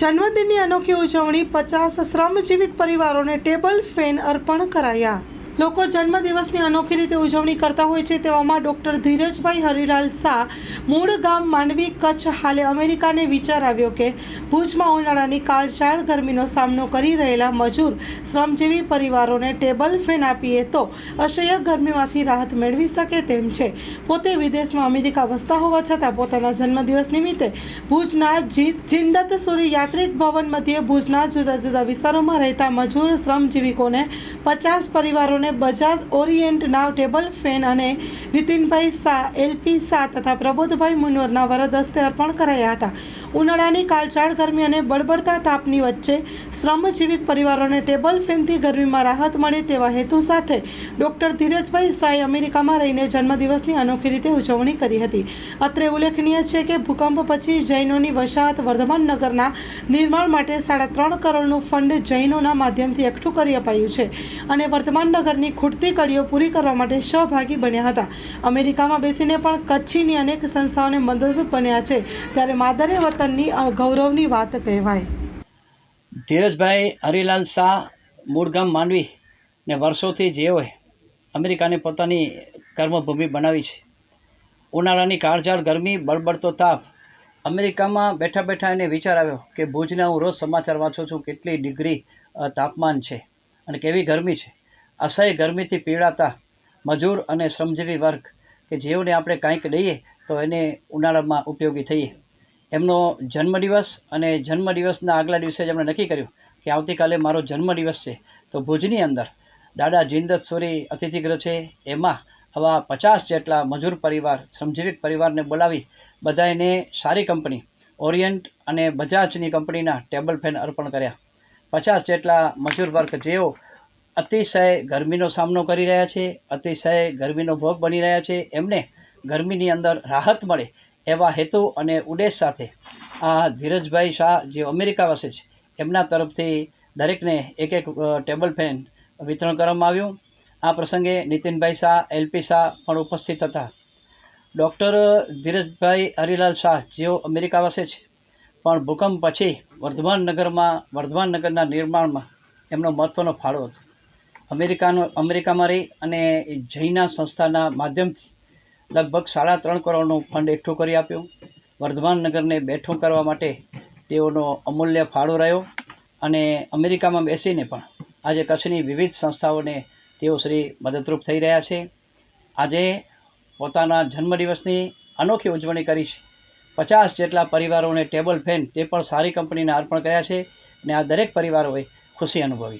જન્મદિનની અનોખી ઉજવણી પચાસ શ્રમજીવી પરિવારોને ટેબલ ફેન અર્પણ કરાયા. લોકો જન્મદિવસની અનોખી રીતે ઉજવણી કરતા હોય છે તેવામાં ડૉક્ટર ધીરજભાઈ હરિલાલ શાહ મૂળ ગામ માંડવી કચ્છ હાલે અમેરિકાને વિચાર આવ્યો કે ભુજમાં ઉનાળાની કાળઝાળ ગરમીનો સામનો કરી રહેલા મજૂર શ્રમજીવી પરિવારોને ટેબલ ફેન આપીએ તો અસહ્ય ગરમીમાંથી રાહત મેળવી શકે તેમ છે. પોતે વિદેશમાં અમેરિકા વસતા હોવા છતાં પોતાના જન્મદિવસ નિમિત્તે ભુજના જિંદત સુરી યાત્રિક ભવન મધ્યે ભુજના જુદા જુદા વિસ્તારોમાં રહેતા મજૂર શ્રમજીવીકોને પચાસ પરિવારોને બજાજ ઓરિએન્ટના ટેબલ ફેન અને નીતિનભાઈ શાહ એલપી શાહ તથા પ્રબોધભાઈ મુનોરના વરદ હસ્તે અર્પણ કરાયા હતા. ઉનાળાની કાળઝાળ ગરમી અને બળબડતા તાપની વચ્ચે શ્રમજીવી પરિવારોને ટેબલ ફેનથી ગરમીમાં રાહત મળે તેવા હેતુ સાથે ડૉક્ટર ધીરજભાઈ સાંઈ અમેરિકામાં રહીને જન્મદિવસની અનોખી રીતે ઉજવણી કરી હતી. અત્રે ઉલ્લેખનીય છે કે ભૂકંપ પછી જૈનોની વસાહત વર્ધમાન નગરના નિર્માણ માટે સાડા ત્રણ કરોડનું ફંડ જૈનોના માધ્યમથી એકઠું કરી અપાયું છે અને વર્ધમાન નગરની ખૂટતી કડીઓ પૂરી કરવા માટે સહભાગી બન્યા હતા. અમેરિકામાં બેસીને પણ કચ્છીની અનેક સંસ્થાઓને મદદરૂપ બન્યા છે. ત્યારે માદરે વતનની અ, ગૌરવની વાત કહેવાય. ધીરજભાઈ હરિલાલ શાહ મૂળગામ માનવી ને વર્ષોથી જેઓએ અમેરિકાને પોતાની કર્મભૂમિ બનાવી છે. ઉનાળાની કાળઝાળ ગરમી બળબડતો તાપ. અમેરિકામાં બેઠા બેઠા એને વિચાર આવ્યો કે ભુજના હું રોજ સમાચાર વાંચું છું કેટલી ડિગ્રી તાપમાન છે અને કેવી ગરમી છે. અસહ્ય ગરમીથી પીડાતા મજૂર અને શ્રમજીવી વર્ગ કે જેઓને આપણે કાંઈક દઈએ તો એને ઉનાળામાં ઉપયોગી થઈએ. એમનો જન્મદિવસ અને જન્મદિવસના આગલા દિવસે જ એમણે નક્કી કર્યું કે આવતીકાલે મારો જન્મદિવસ છે. તો ભુજની અંદર દાદા જિંદત સોરી અતિથિગૃહ છે. એમાં આવા પચાસ જેટલા મજૂર પરિવાર શ્રમજીવી પરિવારને બોલાવી બધાને સારી કંપની, ઓરિયન્ટ અને બજાજની કંપનીના ટેબલ ફેન અર્પણ કર્યા. પચાસ જેટલા મજૂર વર્ગ જેઓ અતિશય ગરમીનો સામનો કરી રહ્યા છે, અતિશય ગરમીનો ભોગ બની રહ્યા છે. એમને ગરમીની અંદર રાહત મળે એવા હેતુ અને ઉદ્દેશ સાથે આ ધીરજભાઈ શાહ જે અમેરિકા વસે છે, એમના તરફથી દરેકને એક એક ટેબલ ફેન વિતરણ કરવામાં આવ્યું. આ પ્રસંગે નીતિનભાઈ શાહ એલપી શાહ પણ ઉપસ્થિત હતા. ડૉક્ટર ધીરજભાઈ હરિલાલ શાહ જેઓ અમેરિકા વસે છે, પણ ભૂકંપ પછી વર્ધમાન નગરમાં, વર્ધમાન નગરના નિર્માણમાં એમનો મહત્ત્વનો ફાળો હતો. અમેરિકાનો, અમેરિકામાં રહી અને જૈના સંસ્થાના માધ્યમથી લગભગ સાડા ત્રણ કરોડનો ફંડ એકઠું કરી આપ્યો. વર્ધમાન નગરને બેઠું કરવા માટે તેઓનો અમૂલ્ય ફાળો રહ્યો અને અમેરિકામાં બેસીને પણ આજે કચ્છની વિવિધ સંસ્થાઓને તેઓ શ્રી મદદરૂપ થઈ રહ્યા છે. આજે પોતાના જન્મદિવસની અનોખી ઉજવણી કરી છે પચાસ જેટલા પરિવારોને ટેબલ ફેન તે પણ સારી કંપનીના અર્પણ કર્યા છે અને આ દરેક પરિવારોએ ખુશી અનુભવી છે.